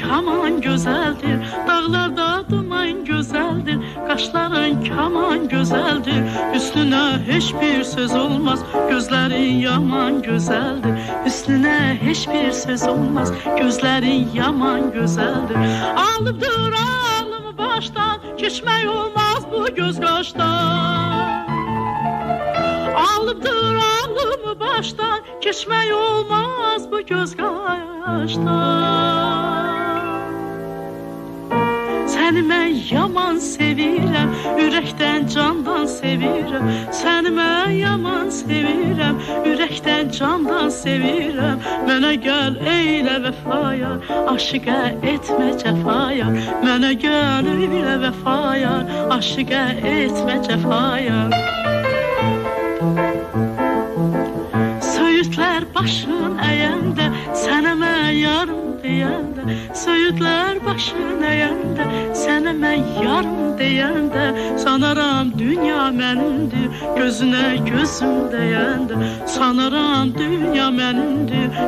kaman güzeldir. Dağlarda duman güzeldir Kaşların kaman güzeldir. Üstüne hiçbir söz olmaz Gözlerin yaman güzeldir. Üstüne hiçbir söz olmaz Gözlerin yaman güzeldir. Alıpdır ağlımı baştan Geçmek olmaz bu göz kaştan Alıpdır baştan Geçmek olmaz bu göz kaştan Səni mən yaman sevirəm, ürəkdən candan sevirəm. Səni mən yaman sevirəm, ürəkdən candan sevirəm. Mənə gəl eylə vəfaya, aşiqə etmə cəfaya. Mənə gəl eylə vəfaya, aşiqə etmə cəfaya. Söğütler başın əyəndə, sənə mən yarım deyəndə Söğütler başın əyəndə, sənə mən yarım deyəndə Sanaram dünya mənimdir, gözünə gözüm deyəndə Sanaram dünya mənimdir,